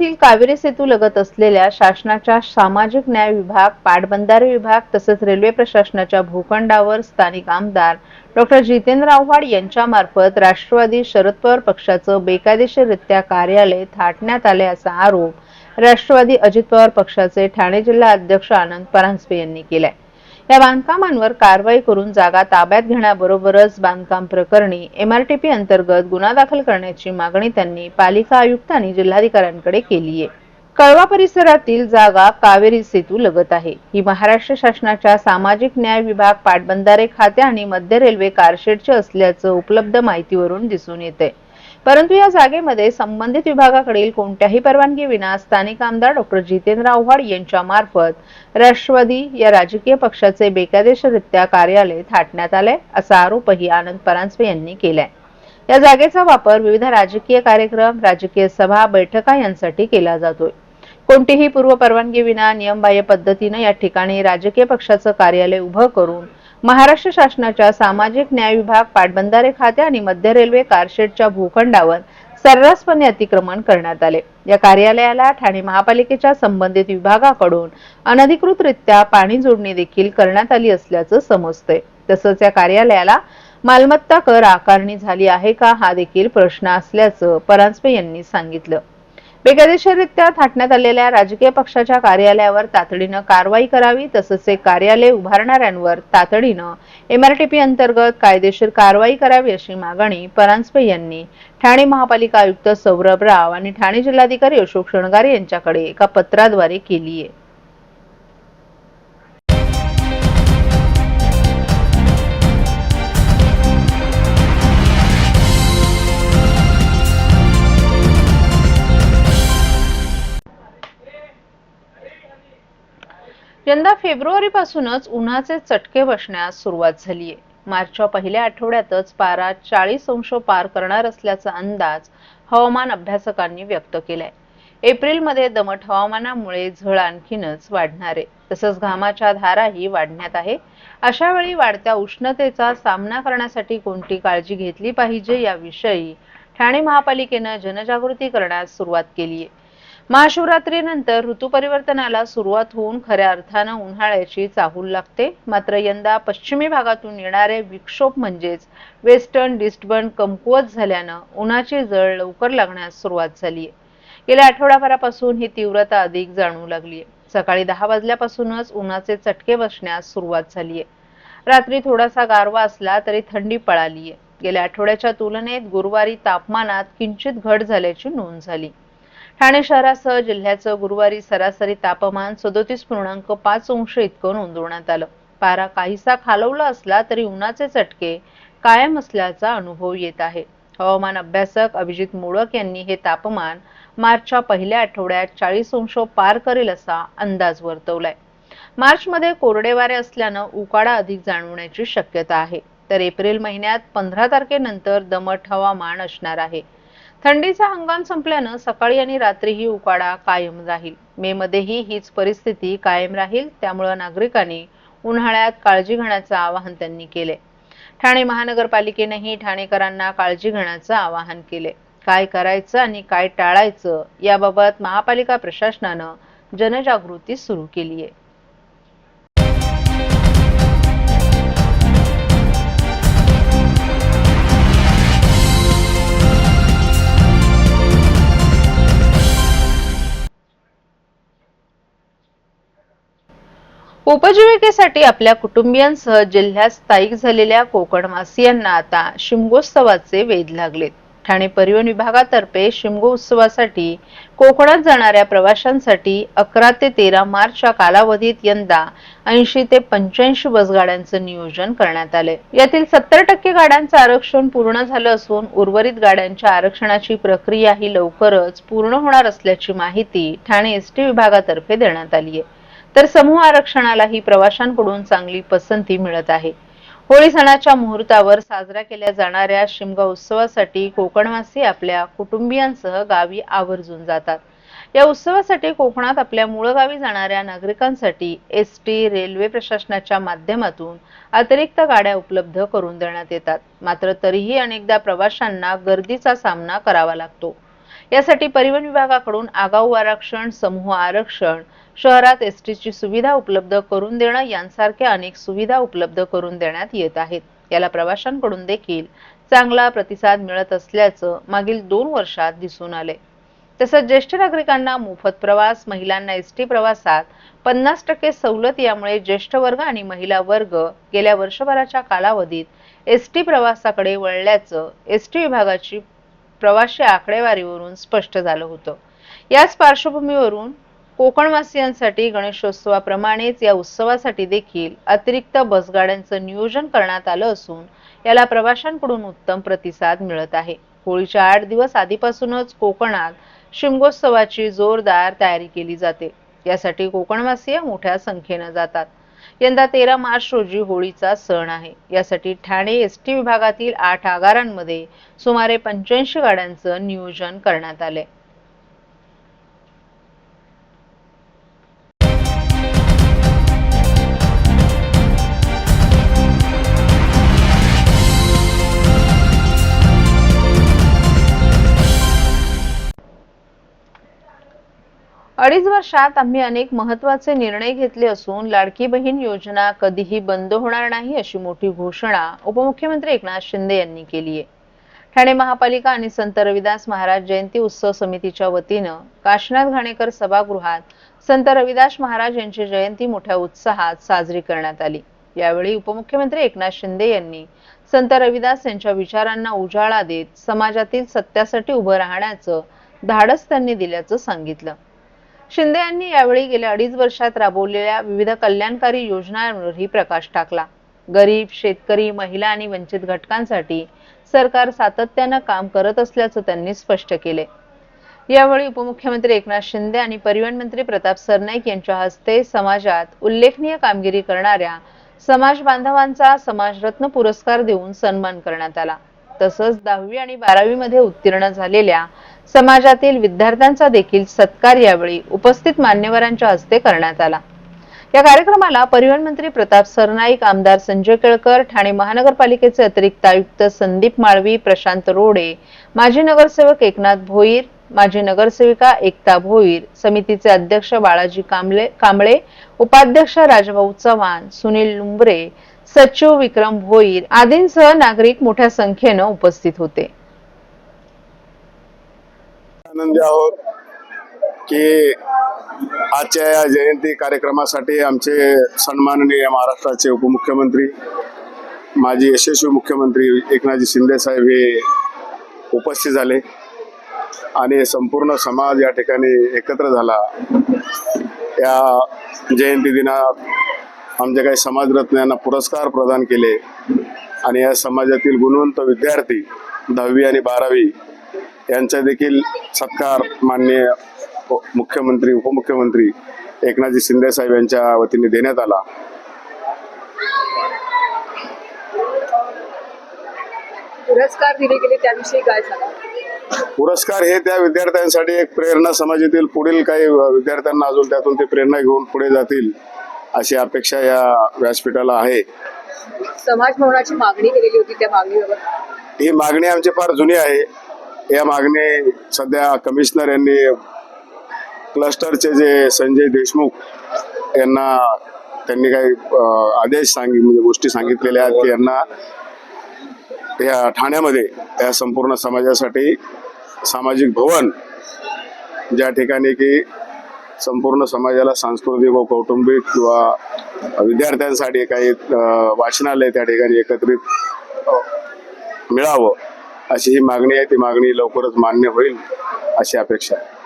शहरातील कावेरी सेतू लगत असलेल्या शासनाच्या सामाजिक न्याय विभाग पाटबंधारे विभाग तसेच रेल्वे प्रशासनाच्या भूखंडावर स्थानिक आमदार डॉक्टर जितेंद्र आव्हाड यांच्यामार्फत राष्ट्रवादी शरद पवार पक्षाचं बेकायदेशीररित्या कार्यालय थाटण्यात आले असा आरोप राष्ट्रवादी अजित पवार पक्षाचे ठाणे जिल्हा अध्यक्ष आनंद परांजपे यांनी केलाय. या बांधकामांवर कारवाई करून जागा ताब्यात घेण्याबरोबरच बांधकाम प्रकरणी एमआरटीपी अंतर्गत गुन्हा दाखल करण्याची मागणी त्यांनी पालिका आयुक्त आणि जिल्हाधिकाऱ्यांकडे केली आहे. कळवा परिसरातील जागा कावेरी सेतू लगत आहे. ही महाराष्ट्र शासनाच्या सामाजिक न्याय विभाग पाटबंधारे खाते आणि मध्य रेल्वे कारशेडचे असल्याचं उपलब्ध माहितीवरून दिसून येते परंतु या जागेमध्ये संबंधित विभागाकडील कोणत्याही परवानगी विना स्थानिक आमदार डॉक्टर जितेंद्र आव्हाड यांच्या मार्फत राष्ट्रवादी या राजकीय पक्षाचे बेकायदेशीररित्या कार्यालय थाटण्यात आले असा आरोपही आनंद परांजपे यांनी केलाय. या जागेचा वापर विविध राजकीय कार्यक्रम राजकीय सभा बैठका यांसाठी केला जातोय. कोणतीही पूर्व परवानगी विना नियमबाह्य पद्धतीनं या ठिकाणी राजकीय पक्षाचं कार्यालय उभं करून महाराष्ट्र शासनाच्या सामाजिक न्याय विभाग पाटबंधारे खाते आणि मध्य रेल्वे कारशेडच्या भूखंडावर सर्रासपणे अतिक्रमण करण्यात आले. या कार्यालयाला ठाणे महापालिकेच्या संबंधित विभागाकडून अनधिकृतरित्या पाणी जोडणी देखील करण्यात आली असल्याचं समजतंय. तसंच या कार्यालयाला मालमत्ता कर आकारणी झाली आहे का हा देखील प्रश्न असल्याचं परांजपे यांनी सांगितलं. बेकायदेशीररित्या थाटण्यात आलेल्या राजकीय पक्षाच्या कार्यालयावर तातडीनं कारवाई करावी तसंच हे कार्यालय उभारणाऱ्यांवर तातडीनं एमआरटीपी अंतर्गत कायदेशीर कारवाई करावी अशी मागणी परांजपे यांनी ठाणे महापालिका आयुक्त सौरभ राव आणि ठाणे जिल्हाधिकारी अशोक शृंगारे यांच्याकडे एका पत्राद्वारे केली आहे यंदा फेब्रुवारीपासूनच उन्हाचे चटके बसण्यास सुरुवात झालीये. मार्चच्या पहिल्या आठवड्यातच पारा चाळीस अंश पार करणार असल्याचा अंदाज हवामान अभ्यासकांनी व्यक्त केलाय. एप्रिलमध्ये दमट हवामानामुळे झळ आणखीनच वाढणार. आहे तसंच घामाच्या धाराही वाढण्यात आहे. अशा वेळी वाढत्या उष्णतेचा सामना करण्यासाठी कोणती काळजी घेतली पाहिजे याविषयी ठाणे महापालिकेनं जनजागृती करण्यास सुरुवात केली आहे महाशिवरात्रीनंतर ऋतुपरिवर्तनाला सुरुवात होऊन खऱ्या अर्थानं उन्हाळ्याची चाहूल लागते. मात्र यंदा पश्चिमी भागातून येणारे विक्षोभ म्हणजेच वेस्टर्न डिस्टबर्न कमकुवत झाल्यानं उन्हाची जळ लवकर लागण्यास सुरुवात झाली आहे गेल्या आठवडाभरापासून ही तीव्रता अधिक जाणवू लागली आहे सकाळी दहा वाजल्यापासूनच उन्हाचे चटके बसण्यास सुरुवात झाली आहे रात्री थोडासा गारवा असला तरी थंडी पळाली आहे गेल्या आठवड्याच्या तुलनेत गुरुवारी तापमानात किंचित घट झाल्याची नोंद झाली. ठाणे शहरासह जिल्ह्याचं गुरुवारी सरासरी तापमान सदोतीस पूर्णांक पाच अंश इतकं नोंदवण्यात आलं. पारा काहीसा खालवला असला तरी उन्हाचे चटके कायम असल्याचा अनुभव येत आहे. हवामान अभ्यासक अभिजित मोडक यांनी हे तापमान मार्चच्या पहिल्या आठवड्यात चाळीस अंश पार करेल असा अंदाज वर्तवलाय. मार्चमध्ये कोरडे वारे असल्यानं उकाडा अधिक जाणवण्याची शक्यता आहे. तर एप्रिल महिन्यात पंधरा तारखेनंतर दमट हवामान असणार आहे. थंडीचा हंगाम संपल्यानं सकाळी आणि रात्रीही उकाडा कायम राहील. मे मध्येही हीच परिस्थिती कायम राहील त्यामुळं नागरिकांनी उन्हाळ्यात काळजी घेण्याचं आवाहन त्यांनी केले. ठाणे महानगरपालिकेनेही ठाणेकरांना काळजी घेण्याचं आवाहन केले. काय करायचं आणि काय टाळायचं याबाबत महापालिका प्रशासनानं जनजागृती सुरू केली आहे उपजीविकेसाठी आपल्या कुटुंबियांसह जिल्ह्यात स्थायिक झालेल्या कोकणवासियांना आता शिमगोत्सवाचे वेध लागलेत ठाणे परिवहन विभागातर्फे शिमगो उत्सवासाठी कोकणात जाणाऱ्या प्रवाशांसाठी अकरा ते तेरा मार्चच्या कालावधीत यंदा ऐंशी ते पंच्याऐंशी बसगाड्यांचं नियोजन करण्यात आले यातील सत्तर टक्के गाड्यांचं आरक्षण पूर्ण झालं असून उर्वरित गाड्यांच्या आरक्षणाची प्रक्रिया ही लवकरच पूर्ण होणार असल्याची माहिती ठाणे एस टी विभागातर्फे देण्यात आली आहे तर समूह आरक्षणालाही प्रवाशांकडून चांगली पसंती मिळत आहे. होळी सणाच्या मुहूर्तावर साजरा केल्या जाणाऱ्या शिमगा उत्सवासाठी कोकणवासी आपल्या कुटुंबियांसह गावी आवर्जून जातात. या उत्सवासाठी कोकणात आपल्या मूळ गावी जाणाऱ्या नागरिकांसाठी एस टी रेल्वे प्रशासनाच्या माध्यमातून अतिरिक्त गाड्या उपलब्ध करून देण्यात येतात. मात्र तरीही अनेकदा प्रवाशांना गर्दीचा सामना करावा लागतो. यासाठी परिवहन विभागाकडून आगाऊ आरक्षण समूह आरक्षण शहरात एस टीची सुविधा उपलब्ध करून देणं यांसारख्या अनेक सुविधा उपलब्ध करून देण्यात येत आहेत. याला प्रवाशांकडून देखील चांगला प्रतिसाद मिळत असल्याचं मागील दोन वर्षात दिसून आले तसंच ज्येष्ठ नागरिकांना मोफत प्रवास महिलांना एस टी प्रवासात पन्नास टक्के सवलत यामुळे ज्येष्ठ वर्ग आणि महिला वर्ग गेल्या वर्षभराच्या कालावधीत एस टी प्रवासाकडे वळल्याचं एस टी विभागाची प्रवासी आकडेवारीवरून स्पष्ट झालं होतं. याच पार्श्वभूमीवरून कोकणवासियांसाठी गणेशोत्सवाप्रमाणेच या उत्सवासाठी देखील अतिरिक्त बसगाड्यांचं नियोजन करण्यात आलं असून याला प्रवाशांकडून उत्तम प्रतिसाद मिळत आहे. होळीच्या आठ दिवस आधीपासूनच कोकणात शिमगोत्सवाची जोरदार तयारी केली जाते. यासाठी कोकणवासीय मोठ्या संख्येनं जातात. यंदा तेरा मार्च रोजी होळीचा सण आहे. यासाठी ठाणे एस टी विभागातील आठ आगारांमध्ये सुमारे पंच्याऐंशी गाड्यांचं नियोजन करण्यात आले अडीच वर्षात आम्ही अनेक महत्त्वाचे निर्णय घेतले असून लाडकी बहीण योजना कधीही बंद होणार नाही अशी मोठी घोषणा उपमुख्यमंत्री एकनाथ शिंदे यांनी केली आहे. ठाणे महापालिका आणि संत रविदास महाराज जयंती उत्सव समितीच्या वतीनं काशीनाथ घाणेकर सभागृहात संत रविदास महाराज यांची जयंती मोठ्या उत्साहात साजरी करण्यात आली. यावेळी उपमुख्यमंत्री एकनाथ शिंदे यांनी संत रविदास यांच्या विचारांना उजाळा देत समाजातील सत्यासाठी उभं राहण्याचं धाडस त्यांनी दिल्याचं सांगितलं. शिंदे यांनी यावेळी गेल्या अडीच वर्षात राबवलेल्या विविध कल्याणकारी योजनांवरही प्रकाश टाकला. गरीब शेतकरी महिला आणि वंचित घटकांसाठी सरकार सातत्यानं काम करत असल्याचं त्यांनी स्पष्ट केले. यावेळी उपमुख्यमंत्री एकनाथ शिंदे आणि परिवहन मंत्री प्रताप सरनाईक यांच्या हस्ते समाजात उल्लेखनीय कामगिरी करणाऱ्या समाज बांधवांचा समाजरत्न पुरस्कार देऊन सन्मान करण्यात आला. तसंच दहावी आणि बारावी मध्ये उत्तीर्ण झालेल्या समाजातील विद्यार्थ्यांचा देखील सत्कार यावेळी उपस्थित मान्यवरांच्या हस्ते करण्यात आला. या कार्यक्रमाला परिवहन मंत्री प्रताप सरनाईक आमदार संजय केळकर ठाणे महानगरपालिकेचे अतिरिक्त आयुक्त संदीप माळवी प्रशांत रोडे माजी नगरसेवक एकनाथ भोईर माजी नगरसेविका एकता भोईर समितीचे अध्यक्ष बाळाजी कांबळे कांबळे उपाध्यक्ष राजभाऊ चव्हाण सुनील लुंबरे सचिव विक्रम भोईर आदींसह नागरिक मोठ्या संख्येनं उपस्थित होते. आनंदी आहोत की आजच्या या जयंती कार्यक्रमासाठी आमचे सन्माननीय महाराष्ट्राचे उपमुख्यमंत्री माजी यशस्वी मुख्यमंत्री एकनाथजी शिंदे साहेब हे उपस्थित झाले आणि संपूर्ण समाज या ठिकाणी एकत्र झाला. या जयंती दिनात आमच्या काही समाजरत्न यांना पुरस्कार प्रदान केले. आणि या समाजातील गुणवंत विद्यार्थी दहावी आणि बारावी यांचा देखील सत्कार माननीय मुख्यमंत्री उपमुख्यमंत्री एकनाथजी शिंदे साहेब यांच्या वतीने देण्यात आला. पुरस्कार दिले गेले त्याविषयी काय पुरस्कार हे त्या विद्यार्थ्यांसाठी एक प्रेरणा. समाजातील पुढील काही विद्यार्थ्यांना अजून त्यातून ते प्रेरणा घेऊन पुढे जातील. अशी अपेक्षा या व्यासपीठाला आहे. समाज भवनाची मागणी केलेली होती त्या मागणीबाबत? ही मागणी आमची फार जुनी आहे. या मागणी सध्या कमिशनर यांनी क्लस्टरचे जे संजय देशमुख यांना त्यांनी काही आदेश सांगित म्हणजे गोष्टी सांगितलेल्या आहेत की यांना या ठाण्यामध्ये या संपूर्ण समाजासाठी सामाजिक भवन ज्या ठिकाणी की संपूर्ण समाजाला सांस्कृतिक व कौटुंबिक किंवा विद्यार्थ्यांसाठी काही वाचनालय त्या ठिकाणी एकत्रित मिळावं अशी ही मागणी आहे. ती मागणी लवकरच मान्य होईल अशी अपेक्षा आहे.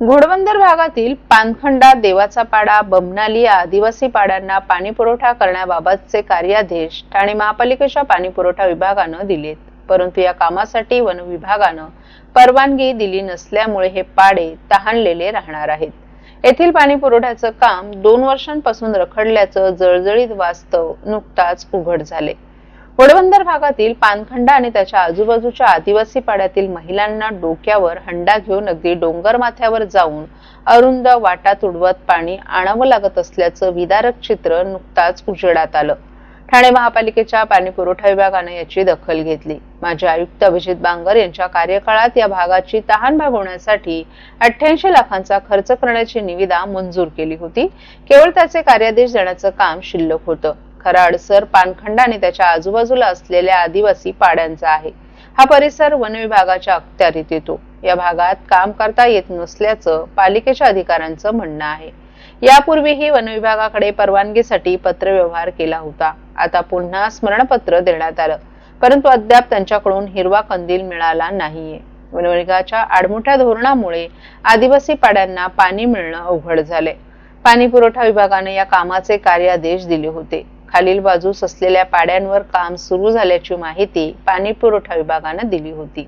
घोडबंदर भागातील पानखंडा देवाचा पाडा बमनाली या आदिवासी पाड्यांना पाणी पुरवठा करण्याबाबतचे कार्यादेश ठाणे महापालिकेच्या पाणी पुरवठा विभागानं दिलेत. परंतु या कामासाठी वन विभागानं परवानगी दिली नसल्यामुळे हे पाडे तहानलेले राहणार आहेत. येथील पाणी पुरवठ्याचं काम दोन वर्षांपासून रखडल्याचं जळजळीत वास्तव नुकताच उघड झाले. वडबंदर भागातील पानखंड आणि त्याच्या आजूबाजूच्या आदिवासी पाड्यातील महिलांना डोक्यावर हंडा घेऊन अगदी डोंगर माथ्यावर जाऊन अरुंद वाटा तुडवत पाणी आणावं लागत असल्याचं विदारक चित्र नुकताच उजेडात आलं. ठाणे महापालिकेच्या पाणी पुरवठा विभागानं याची दखल घेतली. माजी आयुक्त अभिजित बांगर यांच्या कार्यकाळात या भागाची तहान भागवण्यासाठी अठ्ठ्याऐंशी लाखांचा खर्च करण्याची निविदा मंजूर केली होती. केवळ त्याचे कार्यादेश देण्याचं काम शिल्लक होतं. खरा अडसर पानखंड आणि त्याच्या आजूबाजूला असलेल्या आदिवासी पाड्यांचा आहे. हा परिसर वन विभागाच्या अखत्यारीत येतो. या भागात काम करता येत नसल्याचं पालिकेच्या अधिकाऱ्यांचं म्हणणं आहे. यापूर्वीही वन विभागाकडे परवानगीसाठी पत्रव्यवहार केला होता. आता पुन्हा स्मरणपत्र देण्यात आलं. परंतु अद्याप त्यांच्याकडून हिरवा कंदील मिळाला नाहीये. वन आडमोठ्या धोरणामुळे आदिवासी पाड्यांना पाणी मिळणं अवघड झालंय. पाणी पुरवठा विभागाने या कामाचे कार्यादेश दिले होते. खालील बाजूस असलेल्या पाड्यांवर काम सुरू झाल्याची माहिती पाणी पुरवठा विभागानं दिली होती.